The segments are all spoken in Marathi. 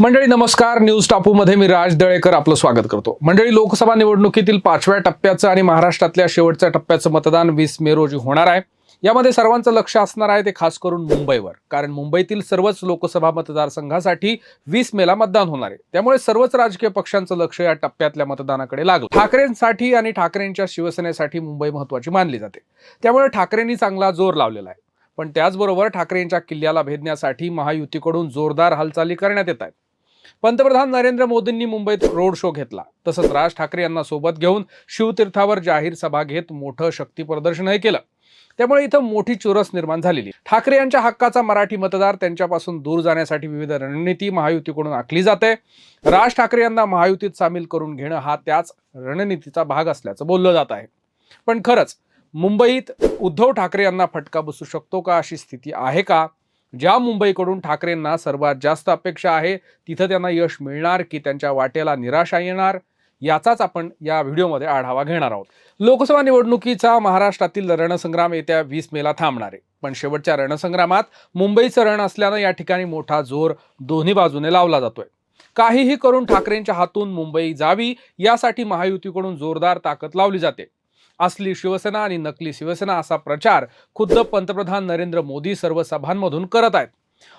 मंडळी नमस्कार. न्यूज टापूमध्ये मी राज दळेकर आपलं स्वागत करतो. मंडळी लोकसभा निवडणुकीतील पाचव्या टप्प्याचं आणि महाराष्ट्रातल्या शेवटच्या टप्प्याचं मतदान वीस मे रोजी होणार आहे. यामध्ये सर्वांचं लक्ष असणार आहे ते खास करून मुंबईवर. कारण मुंबईतील सर्वच लोकसभा मतदारसंघासाठी वीस मेला मतदान होणार आहे. त्यामुळे सर्वच राजकीय पक्षांचं लक्ष या टप्प्यातल्या मतदानाकडे लागलं. ठाकरेंसाठी आणि ठाकरेंच्या शिवसेनेसाठी मुंबई महत्वाची मानली जाते. त्यामुळे ठाकरेंनी चांगला जोर लावलेला आहे. पण त्याचबरोबर ठाकरेंच्या किल्ल्याला भेदण्यासाठी महायुतीकडून जोरदार हालचाली करण्यात येत आहेत. पंतप्रधान नरेंद्र मोदींनी मुंबईत रोड शो घेतला. तसंच राज ठाकरे यांना सोबत घेऊन शिवतीर्थावर जाहीर सभा घेत मोठं शक्ती प्रदर्शनही केलं. त्यामुळे इथं मोठी चुरस निर्माण झालेली. ठाकरे यांच्या हक्काचा मराठी मतदार त्यांच्यापासून दूर जाण्यासाठी विविध रणनीती महायुतीकडून आखली जाते. राज ठाकरे यांना महायुतीत सामील करून घेणं हा त्याच रणनीतीचा भाग असल्याचं बोललं जात आहे. पण खरंच मुंबईत उद्धव ठाकरे यांना फटका बसू शकतो का अशी स्थिती आहे का? ज्या मुंबईकडून ठाकरेंना सर्वात जास्त अपेक्षा आहे तिथं त्यांना यश मिळणार की त्यांच्या वाटेला निराशा येणार? याचाच आपण या व्हिडिओमध्ये आढावा घेणार आहोत. लोकसभा निवडणुकीचा महाराष्ट्रातील रणसंग्राम येत्या वीस मेला थांबणार आहे. पण शेवटच्या रणसंग्रामात मुंबईचं रण असल्यानं या ठिकाणी मोठा जोर दोन्ही बाजूने लावला जातोय. काहीही करून ठाकरेंच्या हातून मुंबई जावी यासाठी महायुतीकडून जोरदार ताकद लावली जाते. असली शिवसेना आणि नकली शिवसेना असा प्रचार खुद्द पंतप्रधान नरेंद्र मोदी सर्व सभांमधून करत आहेत.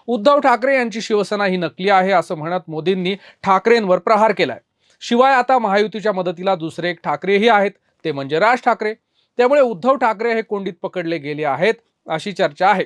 उद्धव ठाकरे यांची शिवसेना ही नकली आहे असं म्हणत मोदींनी ठाकरेंवर प्रहार केलाय. शिवाय आता महायुतीच्या मदतीला दुसरे एक ठाकरेही आहेत ते म्हणजे राज ठाकरे. त्यामुळे उद्धव ठाकरे हे कोंडीत पकडले गेले आहेत अशी चर्चा आहे.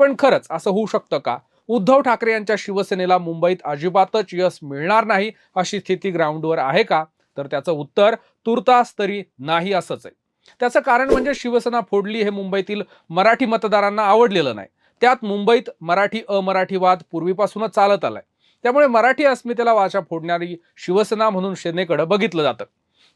पण खरंच असं होऊ शकतं का? उद्धव ठाकरे यांच्या शिवसेनेला मुंबईत अजिबातच यश मिळणार नाही अशी स्थिती ग्राउंडवर आहे का? तर त्याचं उत्तर तुर्तास तरी नाही असंच आहे. त्याचं कारण म्हणजे शिवसेना फोडली हे मुंबईतील मराठी मतदारांना आवडलेलं नाही. त्यात मुंबईत मराठी अमराठीवाद पूर्वीपासूनच चालत आलाय. त्यामुळे मराठी अस्मितेला वाचा फोडणारी शिवसेना म्हणून सेनेकडे बघितलं जातं.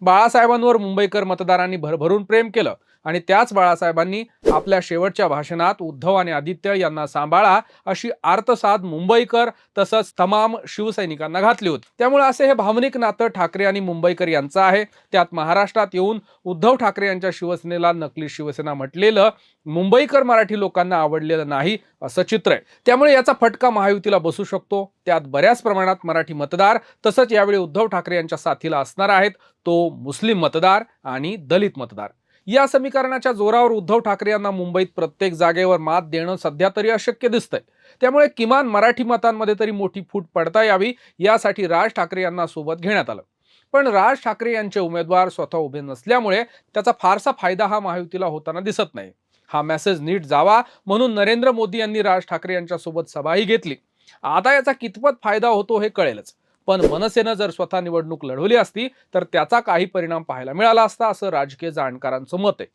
बाळासाहेबांवर मुंबईकर मतदारांनी भरभरून प्रेम केलं. आणि त्याच बाळासाहेबांनी आपल्या शेवटच्या भाषणात उद्धव आणि आदित्य यांना सांभाळा अशी आर्तसाद मुंबईकर तसंच तमाम शिवसैनिकांना घातली होती. त्यामुळे असे हे भावनिक नातं ठाकरे आणि मुंबईकर यांचं आहे. त्यात महाराष्ट्रात येऊन उद्धव ठाकरे यांच्या शिवसेनेला नकली शिवसेना म्हटलेलं मुंबईकर मराठी लोकांना आवडलेलं नाही असं चित्र आहे. त्यामुळे याचा फटका महायुतीला बसू शकतो. त्यात बऱ्याच प्रमाणात मराठी मतदार तसंच यावेळी उद्धव ठाकरे यांच्या साथीला असणार आहेत. तो मुस्लिम मतदार आणि दलित मतदार. या समीकरणाच्या जोरावर उद्धव ठाकरे यांना मुंबईत प्रत्येक जागेवर मात देणं सध्या तरी अशक्य दिसतंय. त्यामुळे किमान मराठी मतांमध्ये तरी मोठी फूट पडता यावी यासाठी राज ठाकरे यांना सोबत घेण्यात आलं. पण राज ठाकरे यांचे उमेदवार स्वतः उभे नसल्यामुळे त्याचा फारसा फायदा हा महायुतीला होताना दिसत नाही. हा मेसेज नीट जावा म्हणून नरेंद्र मोदी यांनी राज ठाकरे यांच्यासोबत सभाही घेतली. आता याचा कितपत फायदा होतो हे कळेलच. पण मनसेनं जर स्वतः निवडणूक लढवली असती तर त्याचा काही परिणाम पाहायला मिळाला असता असं राजकीय जाणकारांचं मत आहे.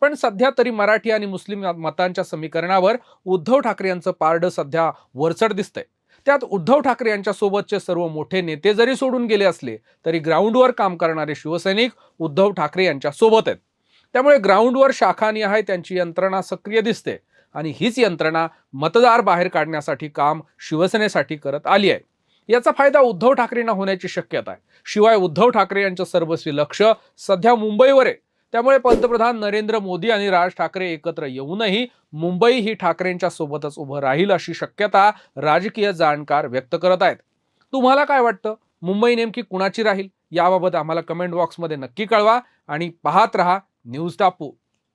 पण सध्या तरी मराठी आणि मुस्लिम मतांच्या समीकरणावर उद्धव ठाकरे यांचं पारडं सध्या वरचढ दिसतंय. त्यात उद्धव ठाकरे यांच्या सोबतचे सर्व मोठे नेते जरी सोडून गेले असले तरी ग्राउंडवर काम करणारे शिवसैनिक उद्धव ठाकरे यांच्या सोबत आहेत. त्यामुळे ग्राउंडवर शाखानिहाय त्यांची यंत्रणा सक्रिय दिसते. आणि हीच यंत्रणा मतदार बाहेर काढण्यासाठी काम शिवसेनेसाठी करत आली आहे. याचा फायदा उद्धव ठाकरेंना होण्याची शक्यता आहे. शिवाय उद्धव ठाकरे यांचं सर्वस्वी लक्ष सध्या मुंबईवर आहे. त्यामुळे पंतप्रधान नरेंद्र मोदी आणि राज ठाकरे एकत्र येऊनही मुंबई ही ठाकरेंच्या सोबतच उभं राहील अशी शक्यता राजकीय जाणकार व्यक्त करत आहेत. तुम्हाला काय वाटतं? मुंबई नेमकी कुणाची राहील? याबाबत आम्हाला कमेंट बॉक्समध्ये नक्की कळवा आणि पाहत रहा न्यूज टापू.